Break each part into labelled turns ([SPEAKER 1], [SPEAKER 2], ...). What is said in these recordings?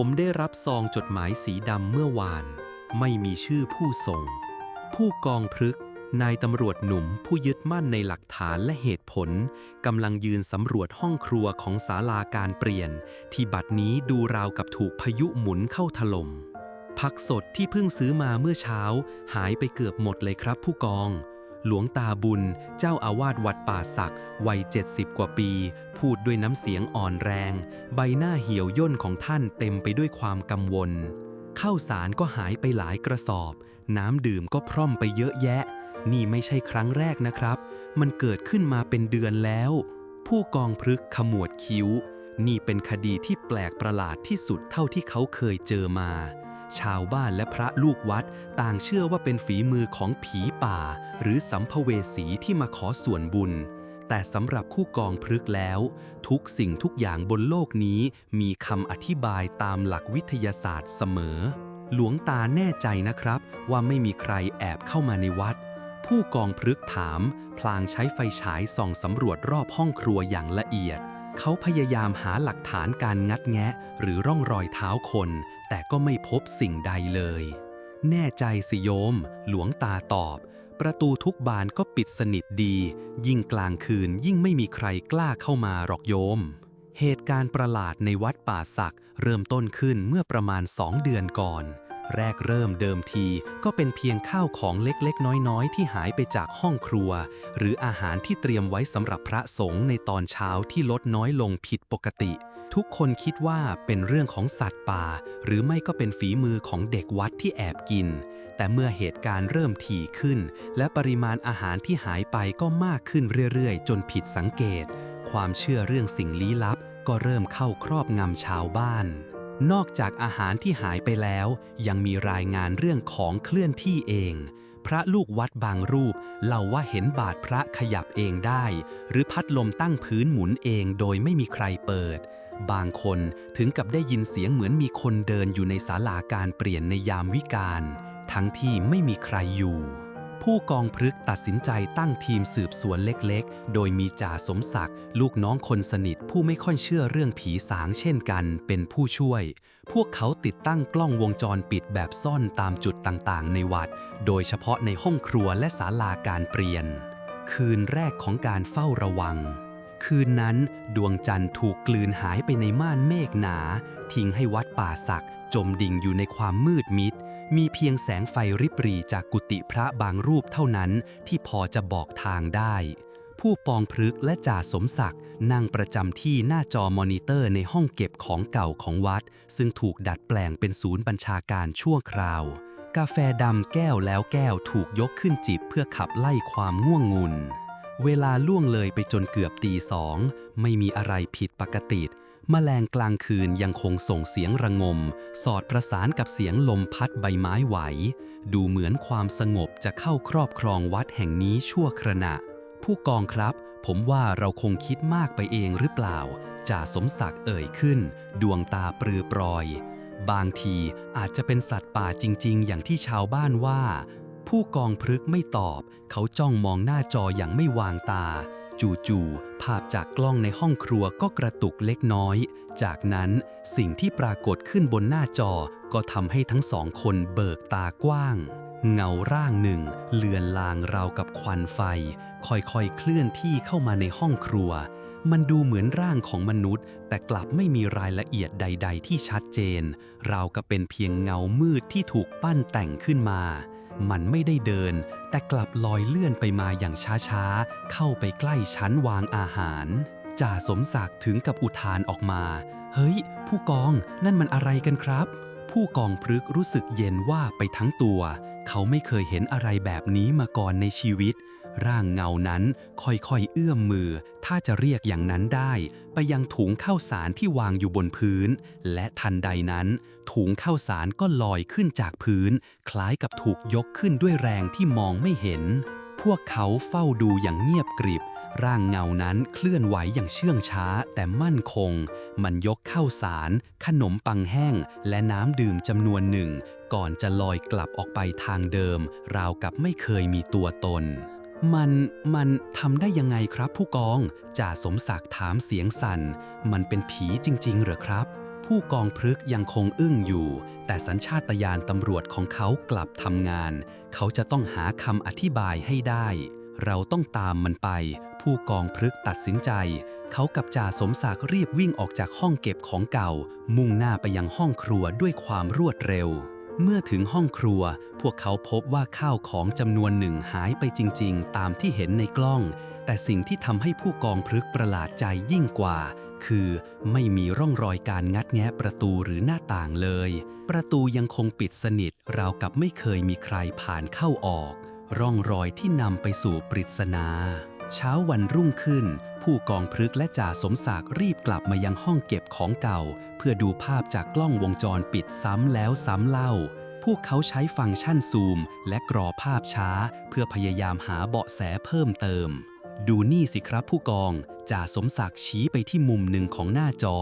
[SPEAKER 1] ผมได้รับซองจดหมายสีดำเมื่อวาน ไม่มีชื่อผู้ส่ง ผู้กองพฤกนายตำรวจหนุ่มผู้ยึดมั่นในหลักฐานและเหตุผลกำลังยืนสำรวจห้องครัวของศาลาการเปลี่ยน ที่บัดนี้ดูราวกับถูกพายุหมุนเข้าถล่มผักสดที่เพิ่งซื้อมาเมื่อเช้า หายไปเกือบหมดเลยครับผู้กอง หลวงตาบุญ เจ้าอาวาสวัดป่าศักวัย 70 กว่าปี พูดด้วยน้ำเสียงอ่อนแรง ใบหน้าเหี่ยวย่นของท่านเต็มไปด้วยความกังวล ข้าวสารก็หายไปหลายกระสอบ น้ำดื่มก็พร่อมไปเยอะแยะ นี่ไม่ใช่ครั้งแรกนะครับ มันเกิดขึ้นมาเป็นเดือนแล้ว ผู้กองพฤกขมวดคิ้ว นี่เป็นคดีที่แปลกประหลาดที่สุดเท่าที่เขาเคยเจอมา ชาวบ้านและพระลูกวัดต่างเชื่อว่าเป็นฝีมือของผีป่า หรือสัมภเวสีที่มาขอส่วนบุญ แต่สำหรับคู่กองพฤกแล้ว ทุกสิ่งทุกอย่างบนโลกนี้มีคำอธิบายตามหลักวิทยาศาสตร์เสมอ หลวงตาแน่ใจนะครับ ว่าไม่มีใครแอบเข้ามาในวัด ผู้กองพฤกถาม พลางใช้ไฟฉายส่องสำรวจรอบห้องครัวอย่างละเอียดเขาพยายามหาหลักฐานการงัดแงะ หรือร่องรอยเท้าคน แต่ก็ไม่พบสิ่งใดเลย แน่ใจสิโยม หลวงตาตอบ ประตูทุกบานก็ปิดสนิทดี ยิ่งกลางคืนยิ่งไม่มีใครกล้าเข้ามาหรอกโยม เหตุการณ์ประหลาดในวัดป่าศักเริ่มต้นขึ้นเมื่อประมาณสองเดือนก่อน แรกเริ่มเดิมทีก็เป็นเพียงข้าวของเล็กๆ น้อยๆ ที่หายไปจากห้องครัว หรืออาหารที่เตรียมไว้สำหรับพระสงฆ์ในตอนเช้าที่ลดน้อยลงผิดปกติ ทุกคนคิดว่าเป็นเรื่องของสัตว์ป่า หรือไม่ก็เป็นฝีมือของเด็กวัดที่แอบกิน แต่เมื่อเหตุการณ์เริ่มถี่ขึ้น และปริมาณอาหารที่หายไปก็มากขึ้นเรื่อยๆ จนผิดสังเกต ความเชื่อเรื่องสิ่งลี้ลับ ก็เริ่มเข้าครอบงำชาวบ้าน นอกจากอาหารที่หายไปแล้ว ยังมีรายงานเรื่องของเคลื่อนที่เอง พระลูกวัดบางรูปเล่าว่าเห็นบาทพระขยับเองได้ หรือพัดลมตั้งพื้นหมุนเองโดยไม่มีใครเปิด บางคนถึงกับได้ยินเสียงเหมือนมีคนเดินอยู่ในศาลาการเปลี่ยนในยามวิกาลทั้งที่ไม่มีใครอยู่ ผู้กองพฤกตัดสินใจตั้งทีมสืบสวนเล็กๆ โดยมีจ่าสมศักดิ์ลูกน้องคนสนิทผู้ไม่ค่อยเชื่อเรื่องผีสางเช่นกัน เป็นผู้ช่วย พวกเขาติดตั้งกล้องวงจรปิดแบบซ่อนตามจุดต่างๆ ในวัด โดยเฉพาะในห้องครัวและศาลาการเปลี่ยน คืนแรกของการเฝ้าระวัง คืนนั้นดวงจันทร์ถูกกลืนหายไปในม่านเมฆหนา ทิ้งให้วัดป่าศักจมดิ่งอยู่ในความมืดมิด มีเพียงแสงไฟริบหรีจากกุฏิพระบางรูปเท่านั้นที่พอจะบอกทางได้ ผู้ปองพฤกษและจ่าสมศักดิ์นั่งประจำที่หน้าจอมอนิเตอร์ในห้องเก็บของเก่าของวัด ซึ่งถูกดัดแปลงเป็นศูนย์บัญชาการชั่วคราว กาแฟดำแก้วแล้วแก้วถูกยกขึ้นจิบเพื่อขับไล่ความง่วงงุนเวลาล่วงเลยไปจนเกือบตีสอง ไม่มีอะไรผิดปกติ แมลงกลางคืนยังคงส่งเสียงระงม สอดประสานกับเสียงลมพัดใบไม้ไหว ดูเหมือนความสงบจะเข้าครอบครองวัดแห่งนี้ชั่วขณะ ผู้กองครับ ผมว่าเราคงคิดมากไปเองหรือเปล่าจ่าสมศักดิ์เอ่ยขึ้น ดวงตาปรือปรอย บางทีอาจจะเป็นสัตว์ป่าจริง ๆ อย่างที่ชาวบ้านว่า ผู้กองพฤกไม่ตอบ เขาจ้องมองหน้าจออย่างไม่วางตา จู่ๆภาพจากกล้องในห้องครัวก็กระตุกเล็กน้อย จากนั้นสิ่งที่ปรากฏขึ้นบนหน้าจอก็ทำให้ทั้งสองคนเบิกตากว้าง เงาร่างหนึ่งเลือนลางราวกับควันไฟ ค่อยๆเคลื่อนที่เข้ามาในห้องครัว มันดูเหมือนร่างของมนุษย์ แต่กลับไม่มีรายละเอียดใด ๆ ที่ชัดเจน ราวกับเป็นเพียงเงามืดที่ถูกปั้นแต่งขึ้นมา มันไม่ได้เดิน แต่กลับลอยเลื่อนไปมาอย่างช้าๆ เข้าไปใกล้ชั้นวางอาหาร จ่าสมศักดิ์ถึงกับอุทานออกมา เฮ้ย ผู้กองนั่นมันอะไรกันครับ ผู้กองพลึกรู้สึกเย็นว่าไปทั้งตัว เขาไม่เคยเห็นอะไรแบบนี้มาก่อนในชีวิต ร่างเงานั้นค่อยๆเอื้อมมือ ถ้าจะเรียกอย่างนั้นได้ ไปยังถุงข้าวสารที่วางอยู่บนพื้น และทันใดนั้น ถุงข้าวสารก็ลอยขึ้นจากพื้น คล้ายกับถูกยกขึ้นด้วยแรงที่มองไม่เห็น พวกเขาเฝ้าดูอย่างเงียบกริบ ร่างเงานั้นเคลื่อนไหวอย่างเชื่องช้าแต่มั่นคง มันยกข้าวสาร ขนมปังแห้ง และน้ำดื่มจำนวนหนึ่ง ก่อนจะลอยกลับออกไปทางเดิม ราวกับไม่เคยมีตัวตน มันมันทำได้ยังไงครับผู้กองจ่าสมศักดิ์ถามเสียงสั่น มันเป็นผีจริง ๆ เหรอครับ ผู้กองพฤกยังคงอึ้งอยู่ แต่สัญชาตญาณตำรวจของเขากลับทำงาน เขาจะต้องหาคำอธิบายให้ได้ เราต้องตามมันไป ผู้กองพฤกตัดสินใจ เขากับจ่าสมศักดิ์รีบวิ่งออกจากห้องเก็บของเก่า มุ่งหน้าไปยังห้องครัวด้วยความรวดเร็ว เมื่อถึงห้องครัว วกเขาพบว่าข้าวของจำนวนหนึ่งหายไปจริงๆ ตามที่เห็นในกล้อง แต่สิ่งที่ทำให้ผู้กองพลึกประหลาดใจยิ่งกว่า คือไม่มีร่องรอยการงัดแงะประตูหรือหน้าต่างเลย ประตูยังคงปิดสนิทราวกับไม่เคยมีใครผ่านเข้าออก ร่องรอยที่นำไปสู่ปริศนาเช้าวันรุ่งขึ้น ผู้กองพลึกและจ่าสมศักดิ์รีบกลับมายังห้องเก็บของเก่า เพื่อดูภาพจากกล้องวงจรปิดซ้ำแล้วซ้ำเล่า พวกเขาใช้ฟังก์ชันซูม และกรอภาพช้า เพื่อพยายามหาเบาะแสเพิ่มเติม ดูนี่สิครับผู้กอง จ่าสมศักดิ์ชี้ไปที่มุมหนึ่งของหน้าจอ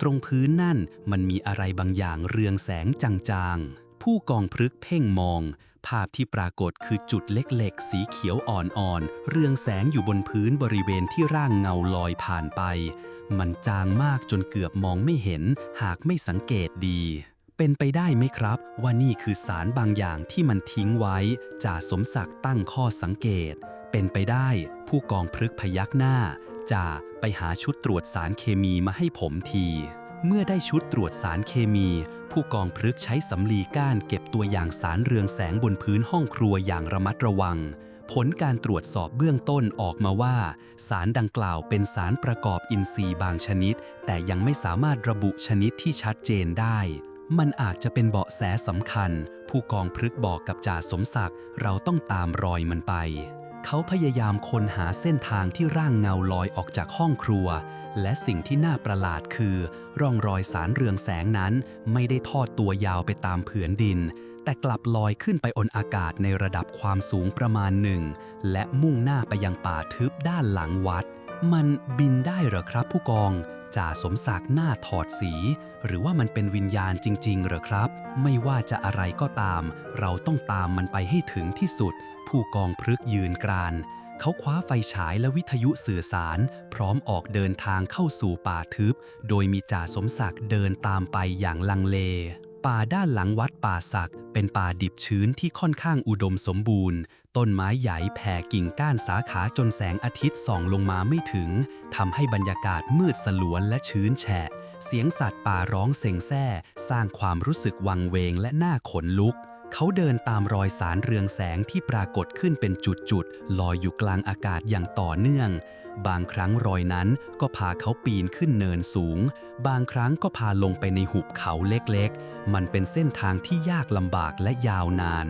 [SPEAKER 1] ตรงพื้นนั่นมันมีอะไรบางอย่างเรืองแสงจางๆ ผู้กองพลึกเพ่งมอง ภาพที่ปรากฏคือจุดเล็กๆ สีเขียวอ่อนๆ เรืองแสงอยู่บนพื้นบริเวณที่ร่างเงาลอยผ่านไป มันจางมากจนเกือบมองไม่เห็น หากไม่สังเกตดี เป็นไปได้ไหมครับ ว่านี่คือสารบางอย่างที่มันทิ้งไว้จ่าสมศักดิ์ตั้งข้อสังเกต เป็นไปได้ผู้กองพลึกพยักหน้าจ่าไปหาชุดตรวจสารเคมีมาให้ผมที เมื่อได้ชุดตรวจสารเคมี ผู้กองพลึกใช้สำลีก้านเก็บตัวอย่างสารเรืองแสงบนพื้นห้องครัวอย่างระมัดระวัง ผลการตรวจสอบเบื้องต้นออกมาว่า สารดังกล่าวเป็นสารประกอบอินทรีย์บางชนิด แต่ยังไม่สามารถระบุชนิดที่ชัดเจนได้ มันอาจจะเป็นเบาะแสสำคัญ ผู้กองพลึกบอกกับจ่าสมศักดิ์เราต้องตามรอยมันไป เขาพยายามค้นหาเส้นทางที่ร่างเงาลอยออกจากห้องครัว และสิ่งที่น่าประหลาดคือ ร่องรอยสารเรืองแสงนั้น ไม่ได้ทอดตัวยาวไปตามผืนดิน แต่กลับลอยขึ้นไปอนอากาศในระดับความสูงประมาณหนึ่ง และมุ่งหน้าไปยังป่าทึบด้านหลังวัด มันบินได้เหรอครับผู้กอง จ่าสมศักดิ์หน้าถอดสี หรือว่ามันเป็นวิญญาณจริง ๆ หรอครับ ไม่ว่าจะอะไรก็ตาม เราต้องตามมันไปให้ถึงที่สุด ผู้กองพลึกยืนกรานเขาคว้าไฟฉายและวิทยุสื่อสาร พร้อมออกเดินทางเข้าสู่ป่าทึบ โดยมีจ่าสมศักดิ์เดินตามไปอย่างลังเล ป่าด้านหลังวัดป่าศักดิ์เป็นป่าดิบชื้นที่ค่อนข้างอุดมสมบูรณ์ ต้นไม้ใหญ่แผ่กิ่งก้านสาขาจนแสงอาทิตย์ส่องลงมาไม่ถึงทำให้บรรยากาศมืดสลัวและชื้นแฉะ เสียงสัตว์ป่าร้องเซ็งแซ่ สร้างความรู้สึกวังเวงและน่าขนลุก เขาเดินตามรอยสารเรืองแสงที่ปรากฏขึ้นเป็นจุดๆลอยอยู่กลางอากาศอย่างต่อเนื่อง บางครั้งรอยนั้นก็พาเขาปีนขึ้นเนินสูง บางครั้งก็พาลงไปในหุบเขาเล็กๆ มันเป็นเส้นทางที่ยากลำบากและยาวนาน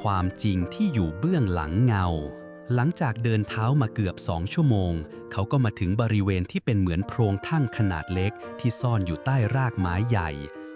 [SPEAKER 1] ความจริงที่อยู่เบื้องหลังเงา หลังจากเดินเท้ามาเกือบสองชั่วโมง เขาก็มาถึงบริเวณที่เป็นเหมือนโพรงถ้ำขนาดเล็ก ที่ซ่อนอยู่ใต้รากไม้ใหญ่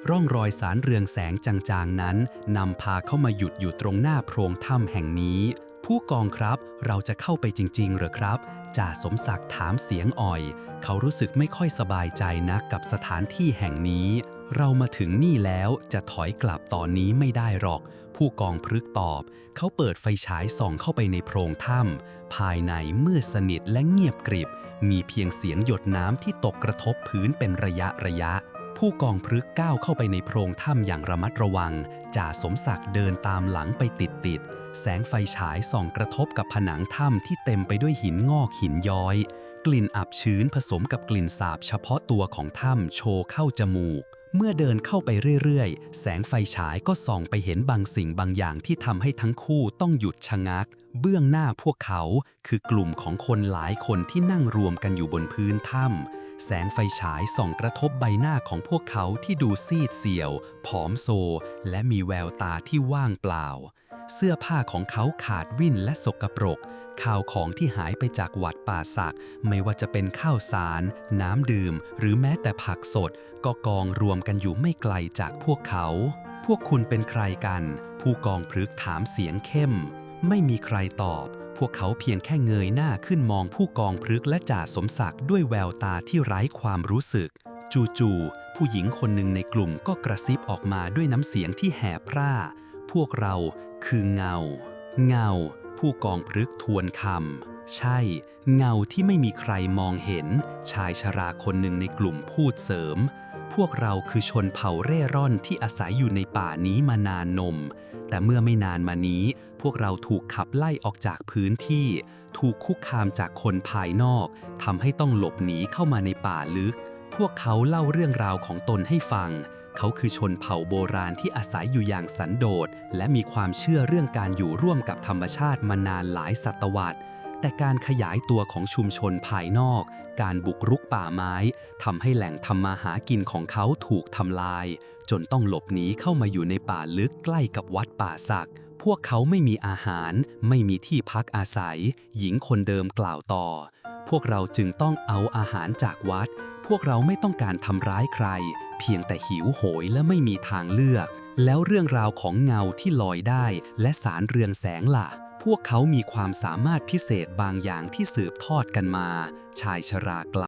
[SPEAKER 1] ร่องรอยสารเรืองแสงจางๆนั้นนำพาเข้ามาหยุดอยู่ตรงหน้าโพรงถ้ำแห่งนี้ผู้กองครับ เราจะเข้าไปจริงๆ เหรอครับ จ่าสมศักดิ์ถามเสียงอ่อย เขารู้สึกไม่ค่อยสบายใจนักกับสถานที่แห่งนี้ เรามาถึงนี่แล้วจะถอยกลับตอนนี้ไม่ได้หรอก ผู้กองพลึกตอบ เขาเปิดไฟฉายส่องเข้าไปในโพรงถ้ำภายในมืดสนิทและเงียบกริบ มีเพียงเสียงหยดน้ำที่ตกกระทบพื้นเป็นระยะระยะผู้กองพลึกก้าวเข้าไปในโพรงถ้ำอย่างระมัดระวัง จ่าสมศักดิ์เดินตามหลังไปติดๆ แสงไฟฉายส่องกระทบกับผนังถ้ำที่เต็มไปด้วยหินงอกหินย้อย กลิ่นอับชื้นผสมกับกลิ่นสาบเฉพาะตัวของถ้ำโชว์เข้าจมูก เมื่อเดินเข้าไปเรื่อยๆ แสงไฟฉายก็ส่องไปเห็นบางสิ่งบางอย่างที่ทำให้ทั้งคู่ต้องหยุดชะงัก เบื้องหน้าพวกเขาคือกลุ่มของคนหลายคนที่นั่งรวมกันอยู่บนพื้นถ้ำแสงไฟฉายส่องกระทบใบหน้าของพวกเขาที่ดูซีดเสียว ผอมโซ และมีแววตาที่ว่างเปล่า เสื้อผ้าของเขาขาดวิ่นและสกปรกข่าวของที่หายไปจากวัดป่าสักไม่ว่าจะเป็นข้าวสาร น้ำดื่ม หรือแม้แต่ผักสด ก็กองรวมกันอยู่ไม่ไกลจากพวกเขา พวกคุณเป็นใครกัน ผู้กองพลึกถามเสียงเข้ม ไม่มีใครตอบ พวกเขาเพียงแค่เงยหน้าขึ้นมองผู้กองพลึกและจ่าสมศักดิ์ด้วยแววตาที่ไร้ความรู้สึก จู่ๆผู้หญิงคนหนึ่งในกลุ่มก็กระซิบออกมาด้วยน้ำเสียงที่แหบพร่า พวกเรา คือเงา เงา ผู้กองพลึกทวนคำใช่ เงาที่ไม่มีใครมองเห็น ชายชราคนหนึ่งในกลุ่มพูดเสริม พวกเราคือชนเผ่าเร่ร่อนที่อาศัยอยู่ในป่านี้มานานนม แต่เมื่อไม่นานมานี้ พวกเราถูกขับไล่ออกจากพื้นที่ ถูกคุกคามจากคนภายนอกทำให้ต้องหลบหนีเข้ามาในป่าลึก พวกเขาเล่าเรื่องราวของตนให้ฟัง เขาคือชนเผ่าโบราณที่อาศัยอยู่อย่างสันโดษ และมีความเชื่อเรื่องการอยู่ร่วมกับธรรมชาติมานานหลายศตวรรษ แต่การขยายตัวของชุมชนภายนอก การบุกรุกป่าไม้ทำให้แหล่งทำมาหากินของเขาถูกทำลาย จนต้องหลบหนีเข้ามาอยู่ในป่าลึกใกล้กับวัดป่าสักพวกเขาไม่มีอาหาร ไม่มีที่พักอาศัย หญิงคนเดิมกล่าวต่อ พวกเราจึงต้องเอาอาหารจากวัด พวกเราไม่ต้องการทำร้ายใคร เพียงแต่หิวโหยและไม่มีทางเลือก แล้วเรื่องราวของเงาที่ลอยได้ และสารเรืองแสงล่ะ พวกเขามีความสามารถพิเศษบางอย่างที่สืบทอดกันมา ชายชรากล่าว